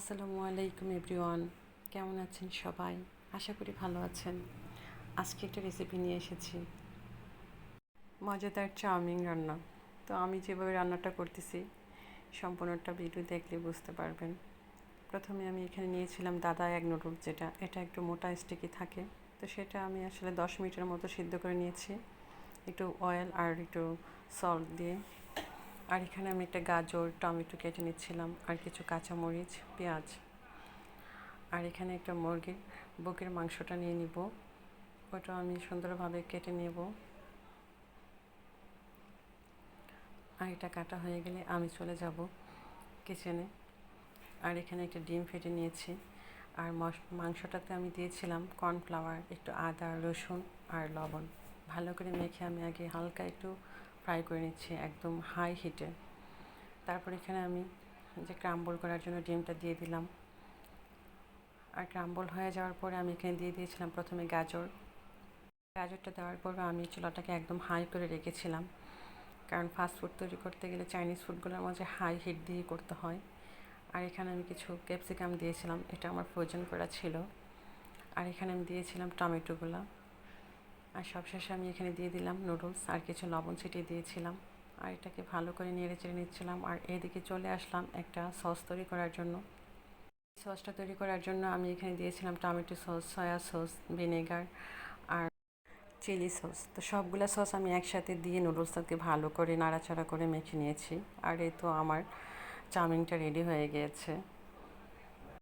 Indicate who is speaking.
Speaker 1: আসসালামু আলাইকুম এভরিওয়ান। কেমন আছেন সবাই? আশা করি ভালো আছেন। আজকে একটা রেসিপি নিয়ে এসেছি। মজাদার চাউমিন রান্না। তো আমি যেভাবে রান্নাটা করতেছি, সম্পূর্ণটা ভিডিও দেখলে বুঝতে পারবেন। প্রথমে আমি এখানে নিয়েছিলাম দাদা এক নুডলস যেটা, এটা একটু মোটা স্টিকি থাকে। তো সেটা আমি আসলে দশ মিনিটের মতো সিদ্ধ করে নিয়েছি। একটু অয়েল আর একটু সল্ট দিয়ে। আর এখানে আমি একটা গাজর, টমেটো কেটে নিচ্ছিলাম আর কিছু কাঁচামরিচ, পেঁয়াজ। আর এখানে একটা মুরগির বুকের মাংসটা নিয়ে নিব। ওটা আমি সুন্দরভাবে কেটে নেব। আর এটা কাটা হয়ে গেলে আমি চলে যাব কিচেনে। আর এখানে একটা ডিম ফেটে নিয়েছি। আর মাংসটাতে আমি দিয়েছিলাম কর্নফ্লাওয়ার, একটু আদা, রসুন আর লবণ। ভালো করে মেখে আমি আগে হালকা একটু ফ্রাই করে নিচ্ছি, একদম হাই হিটে তারপর এখানে আমি যে ক্রাম্বল করার জন্য ডিমটা দিয়ে দিলাম। আর ক্রাম্বল হয়ে যাওয়ার পরে আমি এখানে দিয়ে দিয়েছিলাম প্রথমে গাজর। গাজরটা দেওয়ার পর আমি চুলাটাকে একদম হাই করে রেখেছিলাম। কারণ ফাস্ট ফুড তৈরি করতে গেলে চাইনিজ ফুডগুলোর মাঝে হাই হিট দিয়ে করতে হয়। আর এখানে আমি কিছু ক্যাপসিকাম দিয়েছিলাম, এটা আমার ফ্রোজেন করা ছিল। আর এখানে আমি দিয়েছিলাম টমেটোগুলো। আর সবশেষে আমি এখানে দিয়ে দিলাম নুডলস আর কিছু লবণ ছিটিয়ে দিয়েছিলাম। আর এটাকে ভালো করে নেড়ে চেড়ে নিচ্ছিলাম। আর এদিকে চলে আসলাম একটা সস তৈরি করার জন্য। সসটা তৈরি করার জন্য আমি এখানে দিয়েছিলাম tomato sauce soya sauce vinegar আর চিলি সস তো সবগুলো সস আমি একসাথে দিয়ে নুডলসটাকে ভালো করে নাড়াচাড়া করে মেখে নিয়েছি। আর এই তো আমার চাউমিনটা রেডি হয়ে গিয়েছে।